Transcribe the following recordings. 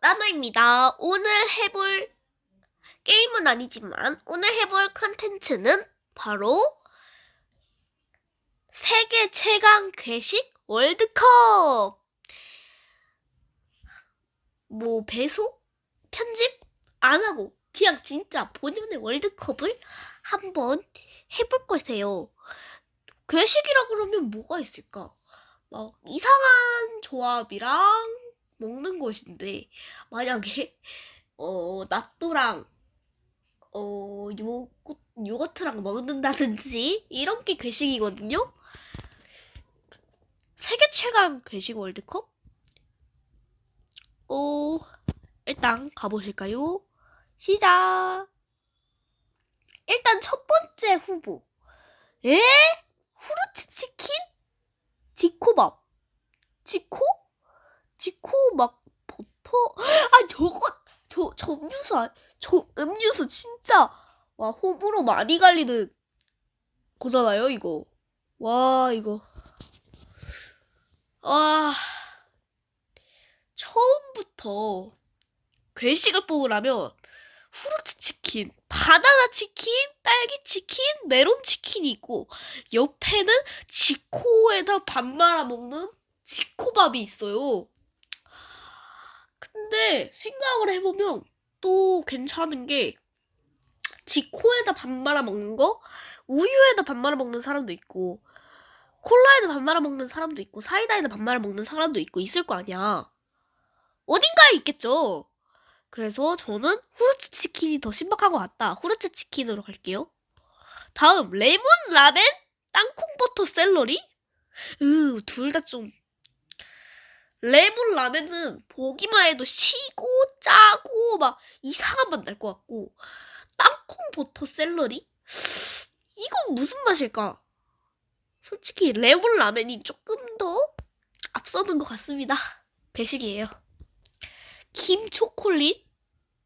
나나입니다. 오늘 해볼 게임은 아니지만 오늘 해볼 컨텐츠는 바로 세계 최강 괴식 월드컵. 뭐 배속 편집 안 하고 그냥 진짜 본연의 월드컵을 한번 해볼 거세요. 괴식이라 그러면 뭐가 있을까? 막 이상한 조합이랑 먹는 것인데 만약에 어 낫또랑 어 요거 요거트랑 먹는다든지 이런 게 괴식이거든요. 세계 최강 괴식 월드컵? 어 일단 가보실까요? 시작. 일단 첫 번째 후보. 에? 후르츠 치킨? 지코밥. 지코? 지코 막 버터? 아 저거 저, 저 음료수 아, 저 음료수 진짜 와 호불호 많이 갈리는 거잖아요 이거. 와 이거. 와 처음부터 괴식을 뽑으라면 후르츠 치킨, 바나나 치킨, 딸기 치킨, 메론 치킨이 있고 옆에는 지코에다 밥 말아 먹는 지코밥이 있어요. 근데 생각을 해보면 또 괜찮은 게 지코에다 밥 말아 먹는 거, 우유에다 밥 말아 먹는 사람도 있고 콜라에다 밥 말아 먹는 사람도 있고 사이다에다 밥 말아 먹는 사람도 있고 있을 거 아니야. 어딘가에 있겠죠. 그래서 저는 후르츠 치킨이 더 신박한 것 같다. 후르츠 치킨으로 갈게요. 다음 레몬 라멘 땅콩 버터 샐러리. 으, 둘 다 좀 레몬 라멘은 보기만 해도 시고 짜고 막 이상한 맛 날 것 같고 땅콩 버터 샐러리? 이건 무슨 맛일까? 솔직히 레몬 라멘이 조금 더 앞서는 것 같습니다. 배식이에요. 김 초콜릿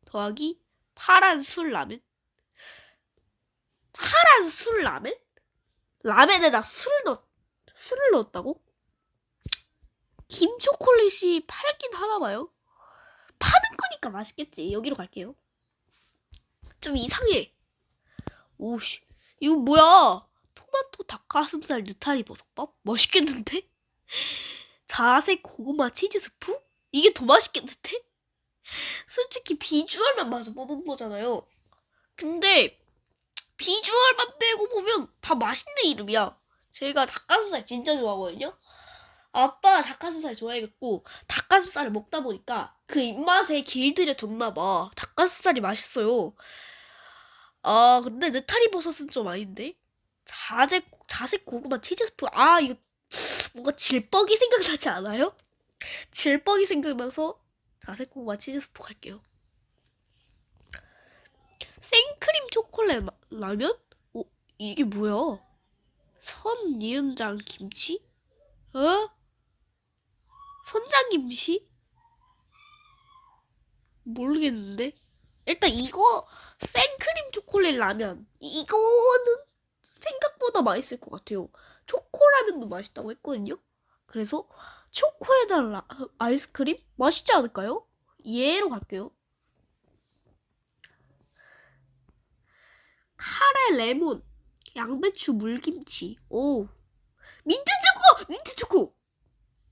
더하기 파란 술 라멘. 파란 술 라멘? 라멘에다 술을 넣 술을 넣었다고? 김 초콜릿이 팔긴 하나 봐요. 파는 거니까 맛있겠지. 여기로 갈게요. 좀 이상해. 오씨, 이거 뭐야? 토마토 닭가슴살 느타리 버섯밥? 맛있겠는데? 자색 고구마 치즈 스프? 이게 더 맛있겠는데? 솔직히 비주얼만 봐서 뽑은 거잖아요. 근데 비주얼만 빼고 보면 다 맛있는 이름이야. 제가 닭가슴살 진짜 좋아하거든요. 아빠가 닭가슴살 좋아해갖고 닭가슴살을 먹다 보니까 그 입맛에 길들여졌나 봐. 닭가슴살이 맛있어요. 아 근데 느타리 버섯은 좀 아닌데. 자색 자색 고구마 치즈 스프. 아 이거 뭔가 질뻑이 생각나지 않아요? 질뻑이 생각나서 자색 고구마 치즈 스프 갈게요. 생크림 초콜릿 마- 라면? 어 이게 뭐야? 선 니은장 김치? 어? 선장김치? 모르겠는데. 일단 이거 생크림 초콜릿 라면 이거는 생각보다 맛있을 것 같아요. 초코라면도 맛있다고 했거든요. 그래서 초코에다 라, 아이스크림 맛있지 않을까요? 얘로 갈게요. 카레 레몬 양배추 물김치 오 민트 초코 민트 초코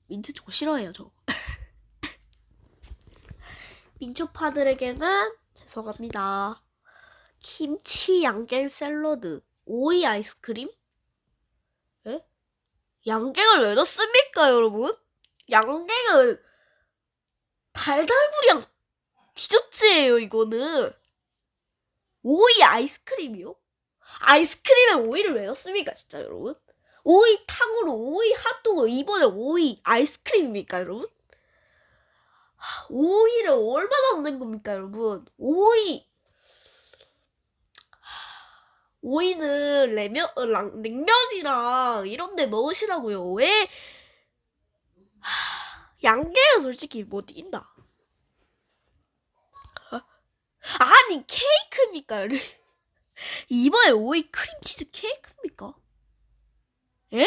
민트 초코 싫어해요 저 민초파들에게는 죄송합니다 김치 양갱 샐러드 오이 아이스크림 에? 양갱을 왜 넣습니까 여러분 양갱은 달달구리랑 디저트예요 이거는 오이 아이스크림이요? 아이스크림에 오이를 왜 넣습니까, 진짜 여러분? 오이 탕으로 오이 핫도그 이번에 오이 아이스크림입니까, 여러분? 하, 오이를 얼마나 넣는 겁니까, 여러분? 오이 하, 오이는 레면, 어, 랑- 냉면이랑 이런 데 넣으시라고요. 왜? 하, 양갱은 솔직히 못 이긴다. 어? 아니 케이크입니까? 이번에 오이 크림치즈 케이크 에?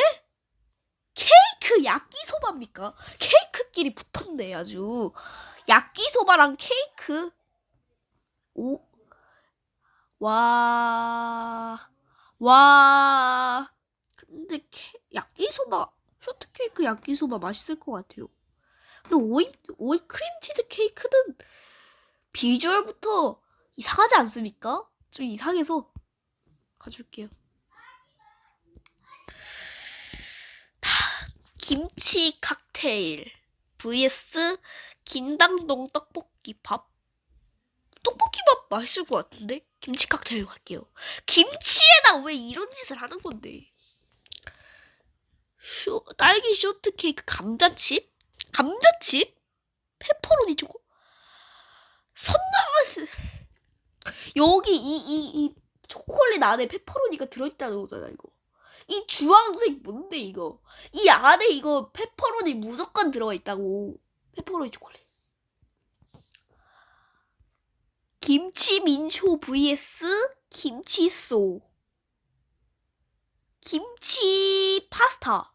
케이크 야끼소바입니까? 케이크끼리 붙었네 아주 야끼소바랑 케이크. 오. 와. 와. 근데 케, 야끼소바, 쇼트케이크 야끼소바 맛있을 것 같아요. 근데 오이, 오이 크림 치즈 케이크는 비주얼부터 이상하지 않습니까? 좀 이상해서 가줄게요. 김치 칵테일 vs 김당동 떡볶이 밥. 떡볶이 밥 맛있을 것 같은데? 김치 칵테일 갈게요. 김치에다 왜 이런 짓을 하는 건데? 쇼, 딸기 쇼트케이크 감자칩? 감자칩? 페퍼로니 초코? 손나스 여기 이 이 이 초콜릿 안에 페퍼로니가 들어있다는 거잖아 이거 이 주황색 뭔데 이거? 이 안에 이거 페퍼로니 무조건 들어가 있다고. 페퍼로니 초콜릿. 김치 민초 vs 김치소. 김치 파스타.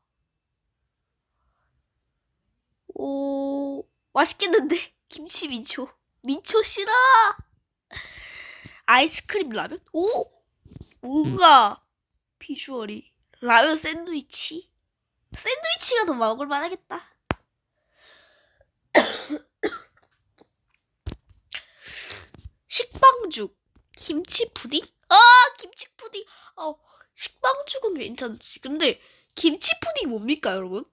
오, 맛있겠는데? 김치 민초. 민초 싫어! 아이스크림 라면? 오! 뭔가 비주얼이. 라면 샌드위치. 샌드위치가 더 먹을만 하겠다. 식빵죽. 김치 푸딩? 아, 김치 푸딩. 어, 식빵죽은 괜찮지. 근데 김치 푸딩 뭡니까, 여러분?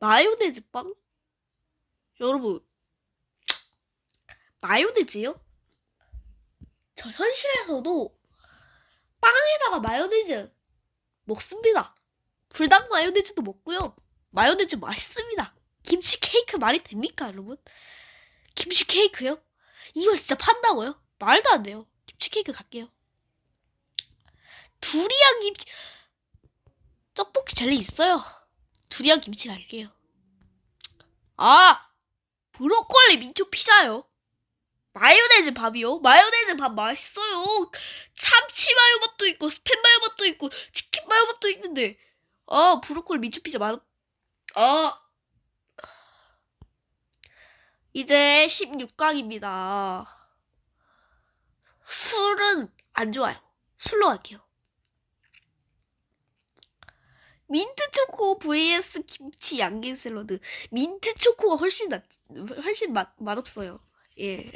마요네즈 빵? 여러분, 마요네즈요? 저 현실에서도 빵에다가 마요네즈 먹습니다. 불닭 마요네즈도 먹고요. 마요네즈 맛있습니다. 김치 케이크 말이 됩니까, 여러분? 김치 케이크요? 이걸 진짜 판다고요? 말도 안 돼요. 김치 케이크 갈게요. 두리안 김치 떡볶이 젤리 있어요. 두리안 김치 갈게요. 아! 브로콜리 민초 피자요. 마요네즈 밥이요? 마요네즈 밥 맛있어요. 참치 마요 밥도 있고 스팸 마요 밥도 있고 치킨 마요 밥도 있는데 아 브로콜리 민초 피자 맛. 아 이제 16강입니다. 술은 안 좋아요. 술로 할게요. 민트 초코 vs 김치 양갱 샐러드. 민트 초코가 훨씬 낫, 훨씬 맛 맛없어요. 예.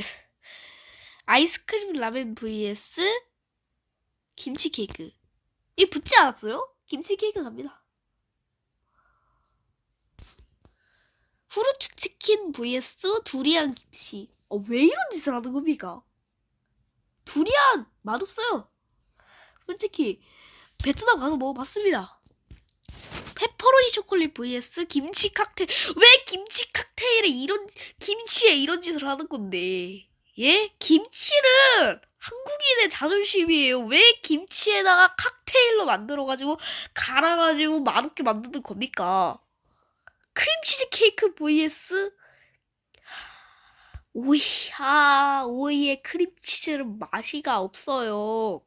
아이스크림 라멘 vs 김치 케이크. 이 붙지 않았어요? 김치 케이크 갑니다. 후르츠 치킨 vs 두리안 김치. 어, 왜 이런 짓을 하는 겁니까? 두리안 맛없어요. 솔직히 베트남 가서 먹어봤습니다. 페퍼로니 초콜릿 vs 김치 칵테일. 왜 김치 칵테일에 이런 김치에 이런 짓을 하는 건데? 예? 김치는 한국인의 자존심이에요. 왜 김치에다가 칵테일로 만들어가지고 갈아가지고 맛없게 만드는 겁니까? 크림치즈 케이크 vs 오이, 아, 오이에 크림치즈는 맛이가 없어요.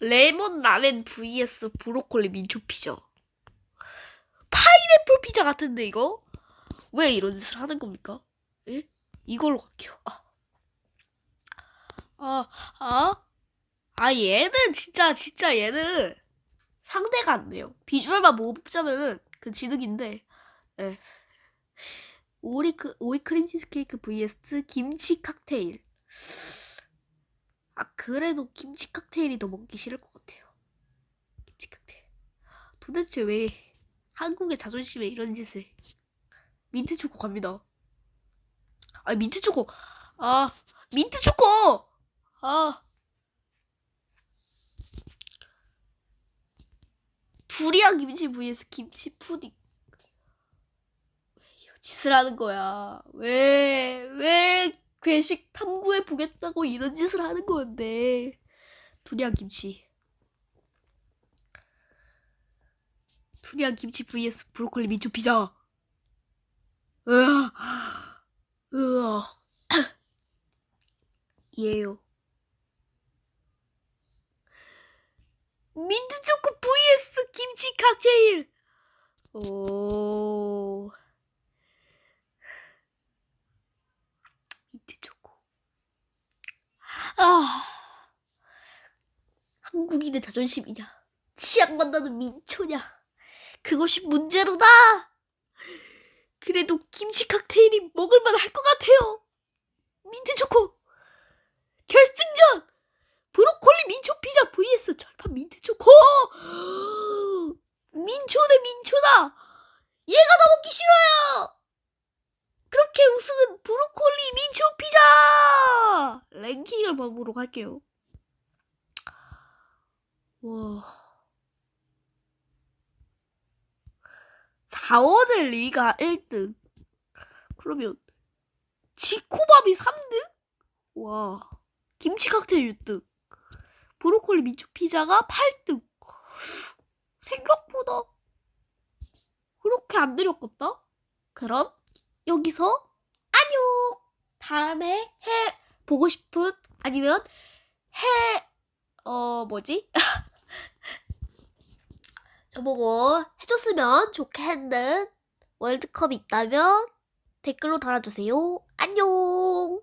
레몬 라멘 vs 브로콜리 민초 피자. 파인애플 피자 같은데 이거? 왜 이런 짓을 하는 겁니까? 예? 이걸로 갈게요. 아. 아, 아, 아, 얘는 진짜, 진짜 얘는 상대가 안 돼요. 비주얼만 보고 뽑자면은 그 지득인데, 예. 오리 크, 오이 크림 치즈케이크 vs 김치 칵테일. 아, 그래도 김치 칵테일이 더 먹기 싫을 것 같아요. 김치 칵테일. 도대체 왜 한국의 자존심에 이런 짓을. 민트 초코 갑니다. 아, 민트 초코. 아, 민트 초코! 아. 두리안 김치 vs 김치 푸딩. 왜 짓을 하는 거야? 왜, 왜 괴식 탐구해 보겠다고 이런 짓을 하는 건데. 두리안 김치. 두리안 김치 vs 브로콜리 민초 피자. 으아, 으아. 예요. 민트초코 vs 김치 칵테일. 오. 민트초코. 아. 한국인의 자존심이냐? 치약 만나는 민초냐? 그것이 문제로다! 그래도 김치 칵테일이 먹을만 할 것 같아요! 민트초코! 결승전! 브로콜리 민초 피자 vs 절판 민트 초코 민초 대 민초다. 얘가 더 먹기 싫어요. 그렇게 우승은 브로콜리 민초 피자 랭킹을 보도록 할게요. 와. 4어제 리가 1등. 그러면 지코밥이 3등? 와. 김치 칵테일 6등. 브로콜리 민초 피자가 8등. 생각보다 그렇게 안 느렸겠다? 그럼 여기서 안녕! 다음에 해 보고 싶은 아니면 해 어 뭐지? 저보고 해줬으면 좋겠는 월드컵이 있다면 댓글로 달아주세요. 안녕!